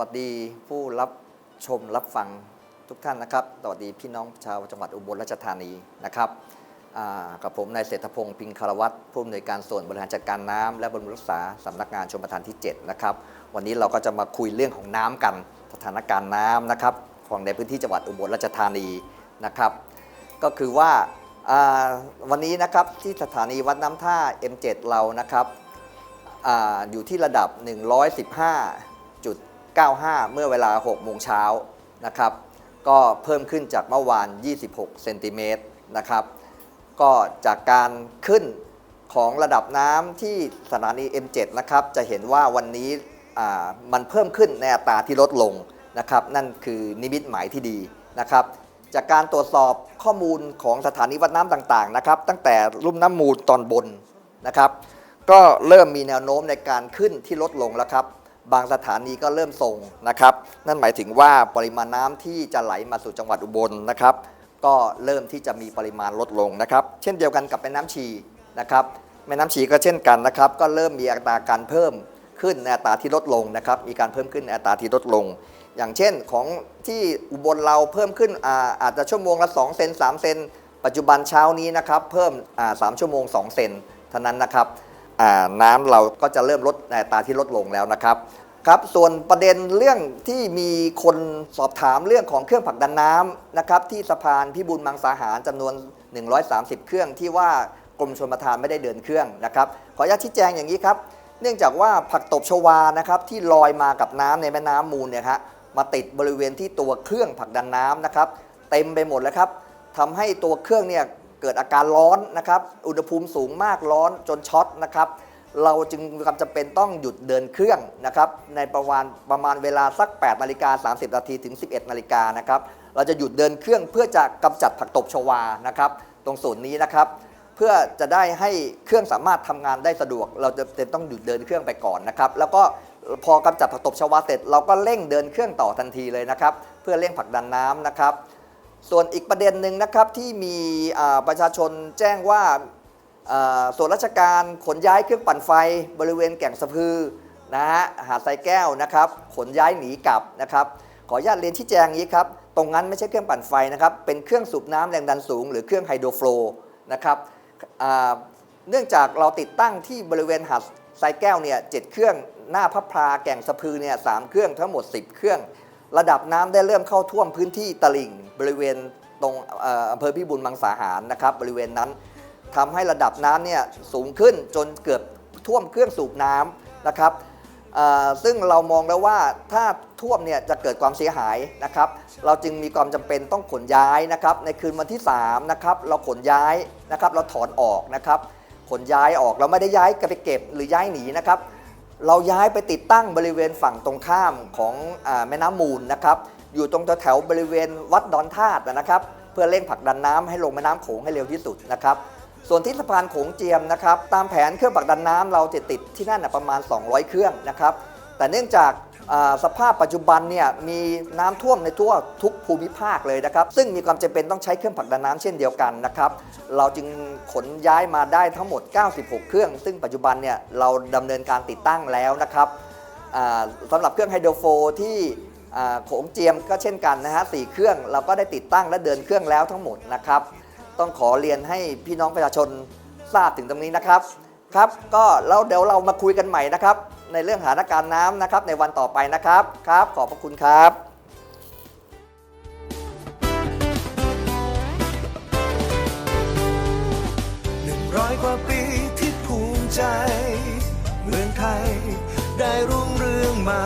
วัสดีผู้รับชมรับฟังทุกท่านนะครับ สวัสดีพี่น้องชาวจังหวัดอุบลราชธานีนะครับกับผมนายเศรษฐพงศ์พิงคารวัตรผู้อำนวยการส่วนบริหารจัดการน้ำและบำรุงรักษาสำนักงานชมประทานที่ 7 นะครับ วันนี้เราก็จะมาคุยเรื่องของน้ำกัน สถานการณ์น้ำนะครับ ของในพื้นที่จังหวัดอุบลราชธานีนะครับ ก็คือว่าวันนี้นะครับที่สถานีวัดน้ำท่า M7 เรานะครับออยู่ที่ระดับ 95 เมื่อเวลา6โมงเช้านะครับ ก็เพิ่มขึ้นจากเมื่อวาน 26 เซนติเมตรนะครับ ก็จากการขึ้นของระดับน้ำที่สถานี M7 นะครับ จะเห็นว่าวันนี้มันเพิ่มขึ้นในอัตราที่ลดลงนะครับ นั่นคือนิมิตหมายที่ดีนะครับ จากการตรวจสอบข้อมูลของสถานีวัดน้ำต่างๆนะครับ ตั้งแต่ลุ่มน้ำมูลตอนบนนะครับ ก็เริ่มมีแนวโน้มในการขึ้นที่ลดลงแล้วครับ บางสถานีก็เริ่มส่งนะครับ นั่นหมายถึงว่าปริมาณน้ำที่จะไหลมาสู่จังหวัดอุบลนะครับ ก็เริ่มที่จะมีปริมาณลดลงนะครับ เช่นเดียวกันกับแม่น้ำชีนะครับ แม่น้ำชีก็เช่นกันนะครับ ก็เริ่มมีอัตราการเพิ่มขึ้นในอัตราที่ลดลงนะครับ มีการเพิ่มขึ้นในอัตราที่ลดลง อย่างเช่นของที่อุบลเราเพิ่มขึ้นอาอาจจะชั่วโมงละ 2 เซน3 เซน ปัจจุบันเช้านี้นะครับ เพิ่มอ่า3ชั่วโมง 2 เซนเท่านั้นนะครับ น้ำเราก็จะเริ่มลดในตาที่ลดลงแล้วนะครับครับส่วนประเด็นเรื่องที่มีคนสอบถามเรื่องของเครื่องผลักดันน้ำนะครับที่สะพานพิบูลมังสาหารจำนวน 130 เครื่องที่ว่ากรมชลประทานไม่ได้เดินเครื่องนะครับขออนุญาตชี้แจงอย่างนี้ครับ เนื่องจากว่าผักตบชวานะครับที่ลอยมากับน้ำในแม่น้ำมูลเนี่ยฮะมาติดบริเวณที่ตัวเครื่องผลักดันน้ำนะครับ เต็มไปหมดแล้วครับทำให้ตัวเครื่องเนี่ย เกิดอาการร้อนนะครับ อุณหภูมิสูงมากร้อนจนช็อตนะครับ เราจึงมีความจำเป็นต้องหยุดเดินเครื่องนะครับในประมาณประมาณเวลาสัก 8 นาฬิกา 30 นาทีถึง 11 นาฬิกานะครับ เราจะหยุดเดินเครื่องเพื่อจะกำจัดผักตบชวานะครับ ตรงส่วนนี้นะครับเพื่อจะได้ให้เครื่องสามารถทำงานได้สะดวก เราจะเป็นต้องหยุดเดินเครื่องไปก่อนนะครับ แล้วก็พอกำจัดผักตบชวาเสร็จ เราก็เร่งเดินเครื่องต่อทันทีเลยนะครับ เพื่อเร่งผลักดันน้ำนะครับ ส่วนอีกประเด็นหนึ่งนะครับที่มีประชาชนแจ้งว่าส่วนราชการขนย้ายเครื่องปั่นไฟบริเวณแก่งสะพือนะฮะหาดทรายแก้วนะครับขนย้ายหนีกลับนะครับขออนุญาตเรียนที่แจงอย่างนี้ครับตรงนั้นไม่ใช่เครื่องปั่นไฟนะครับเป็นเครื่องสูบน้ำแรงดันสูง หรือเครื่องไฮโดรฟลว์นะครับเนื่องจากเราติดตั้งที่บริเวณหาดทรายแก้วเนี่ยเจ็ดเครื่องหน้าพระพลาแก่งสะพือเนี่ยสามเครื่องทั้งหมด 10 เครื่อง ระดับน้ำได้เริ่มเข้าท่วมพื้นที่ตลิ่งบริเวณตรงอำเภอพิบูลมังสาหารนะครับบริเวณนั้นทำให้ระดับน้ำเนี่ยสูงขึ้นจนเกือบท่วมเครื่องสูบน้ำนะครับซึ่งเรามองแล้วว่าถ้าท่วมเนี่ยจะเกิดความเสียหายนะครับ เราจึงมีความจำเป็นต้องขนย้ายนะครับ ในคืนวันที่3นะครับเราขนย้ายนะครับ เราถอนออกนะครับ ขนย้ายออกเราไม่ได้ย้ายกลับไปเก็บหรือย้ายหนีนะครับ เราย้ายไปติดตั้งบริเวณฝั่งตรงข้ามของอแม่น้ำมูลนะครับ อยู่ตรงแถวบริเวณวัดดอนธาตุนะครับ เพื่อเร่งผลักดันน้ำให้ลงแม่น้ำโขงให้เร็วที่สุดนะครับ ส่วนที่สะพานโขงเจียมนะครับ ตามแผนเครื่องผลักดันน้ำเราจะติดที่นั่นประมาณ 200 เครื่องนะครับ แต่เนื่องจาก สภาพปัจจุบันเนี่ยมีน้ำท่วมในทั่วทุกภูมิภาคเลยนะครับ ซึ่งมีความจำเป็นต้องใช้เครื่องผลักดันน้ำเช่นเดียวกันนะครับ เราจึงขนย้ายมาได้ทั้งหมด 96 เครื่อง ซึ่งปัจจุบันเนี่ยเราดำเนินการติดตั้งแล้วนะครับอ่าสำหรับเครื่องไฮโดรโฟลที่โขงเจียมก็เช่นกันนะฮะสเครื่องเราก็ได้ติดตั้งและเดินเครื่องแล้วทั้งหมดนะครับ ต้องขอเรียนให้พี่น้องประชาชนทราบถึงตรงนี้นะครับครับก็แล้วเดี๋ยวเรามาคุยกันใหม่นะครับ ในเรื่องสถานการณ์น้ำนะครับในวันต่อไปนะครับครับ ขอบพระคุณครับหนึ่งร้อยกว่าปีที่ภูมิใจ เมืองไทยได้รุ่งเรืองมา